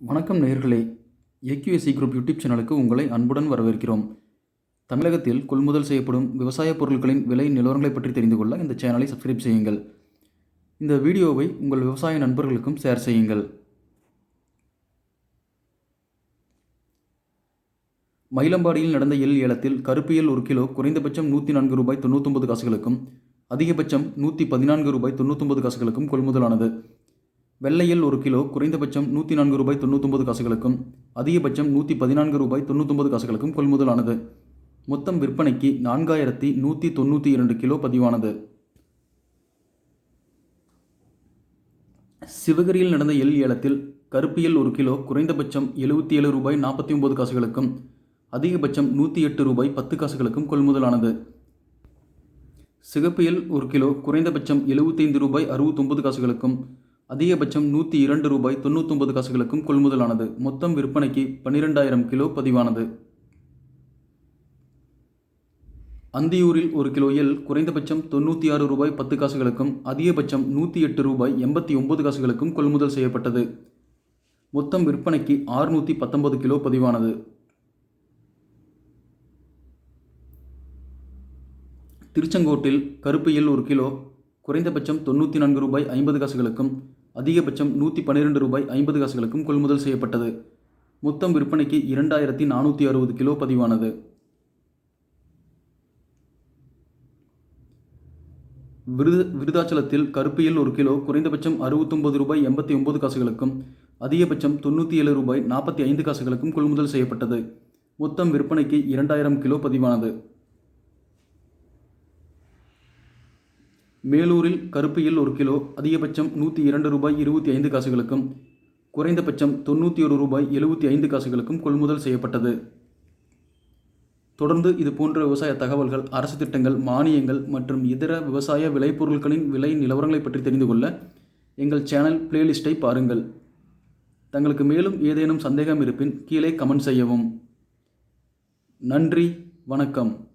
வணக்கம் நேர்களே AQSC group YouTube சேனலுக்கு உங்களை அன்புடன் வரவேற்கிறோம். தமிழகத்தில் கொள்முதல் செய்யப்படும் விவசாய பொருட்களின் விலை நிலவரங்களை பற்றி தெரிந்து கொள்ள இந்த சேனலை சப்ஸ்கிரைப் செய்யுங்கள். இந்த வீடியோவை உங்கள் விவசாய நண்பர்களுக்கும் ஷேர் செய்யுங்கள். மயிலம்பாடியில் நடந்த எல் ஏலத்தில் கருப்பு ஒரு கிலோ குறைந்தபட்சம் நூற்றி நான்கு ரூபாய் தொண்ணூத்தொம்பது காசுகளுக்கும் அதிகபட்சம் நூற்றி பதினான்கு ரூபாய் தொண்ணூத்தொம்பது காசுகளுக்கும் கொள்முதலானது. வெள்ளையில் ஒரு கிலோ குறைந்தபட்சம் நூற்றி நான்கு ரூபாய் தொண்ணூத்தொம்பது காசுகளுக்கும் அதிகபட்சம் நூற்றி பதினான்கு ரூபாய் தொண்ணூத்தொம்பது காசுகளுக்கும் கொள்முதலானது. மொத்தம் விற்பனைக்கு நான்காயிரத்தி நூற்றி தொண்ணூற்றி இரண்டு கிலோ பதிவானது. சிவகிரியில் நடந்த எல் ஏலத்தில் கருப்பியல் ஒரு கிலோ குறைந்தபட்சம் எழுபத்தி ஏழு ரூபாய் நாற்பத்தி ஒன்பது காசுகளுக்கும் அதிகபட்சம் நூற்றி எட்டு ரூபாய் பத்து காசுகளுக்கும் கொள்முதலானது. சிகப்பியல் ஒரு கிலோ குறைந்தபட்சம் எழுபத்தைந்து ரூபாய் அறுபத்தொம்பது காசுகளுக்கும் அதிகபட்சம் நூற்றி இரண்டு ரூபாய் தொண்ணூத்தொம்பது காசுகளுக்கும் கொள்முதலானது. மொத்தம் விற்பனைக்கு பன்னிரெண்டாயிரம் கிலோ பதிவானது. அந்தியூரில் ஒரு கிலோ எல் குறைந்தபட்சம் தொண்ணூற்றி ஆறு ரூபாய் பத்து காசுகளுக்கும் அதிகபட்சம் நூற்றி எட்டு ரூபாய் எண்பத்தி ஒன்பது காசுகளுக்கும் கொள்முதல் செய்யப்பட்டது. மொத்தம் விற்பனைக்கு ஆறுநூற்றி பத்தொன்பது கிலோ பதிவானது. திருச்செங்கோட்டில் கருப்பு எல் ஒரு கிலோ குறைந்தபட்சம் தொண்ணூற்றி நான்கு ரூபாய் ஐம்பது காசுகளுக்கும் அதிகபட்சம் நூற்றி பன்னிரெண்டு ரூபாய் ஐம்பது காசுகளுக்கும் கொள்முதல் செய்யப்பட்டது. மொத்தம் விற்பனைக்கு இரண்டாயிரத்தி நானூற்றி அறுபது கிலோ பதிவானது. விருது விருதாச்சலத்தில் கருப்பியில் ஒரு கிலோ குறைந்தபட்சம் அறுபத்தொம்பது ரூபாய் எண்பத்தி ஒம்பது காசுகளுக்கும் அதிகபட்சம் தொண்ணூற்றி ஏழு ரூபாய் நாற்பத்தி ஐந்து காசுகளுக்கும் கொள்முதல் செய்யப்பட்டது. மொத்தம் விற்பனைக்கு இரண்டாயிரம் கிலோ பதிவானது. மேலூரில் கருப்பு எள் ஒரு கிலோ அதிகபட்சம் நூற்றி இரண்டு ரூபாய் இருபத்தி ஐந்து காசுகளுக்கும் குறைந்தபட்சம் தொண்ணூற்றி ஒரு ரூபாய் எழுபத்தி ஐந்து காசுகளுக்கும் கொள்முதல் செய்யப்பட்டது. தொடர்ந்து இது போன்ற விவசாய தகவல்கள் அரசு திட்டங்கள் மானியங்கள் மற்றும் இதர விவசாய விளைபொருட்களின் விலை நிலவரங்களை பற்றி தெரிந்து கொள்ள எங்கள் சேனல் பிளேலிஸ்ட்டை பாருங்கள். தங்களுக்கு மேலும் ஏதேனும் சந்தேகம் இருப்பின் கீழே கமெண்ட் செய்யவும். நன்றி வணக்கம்.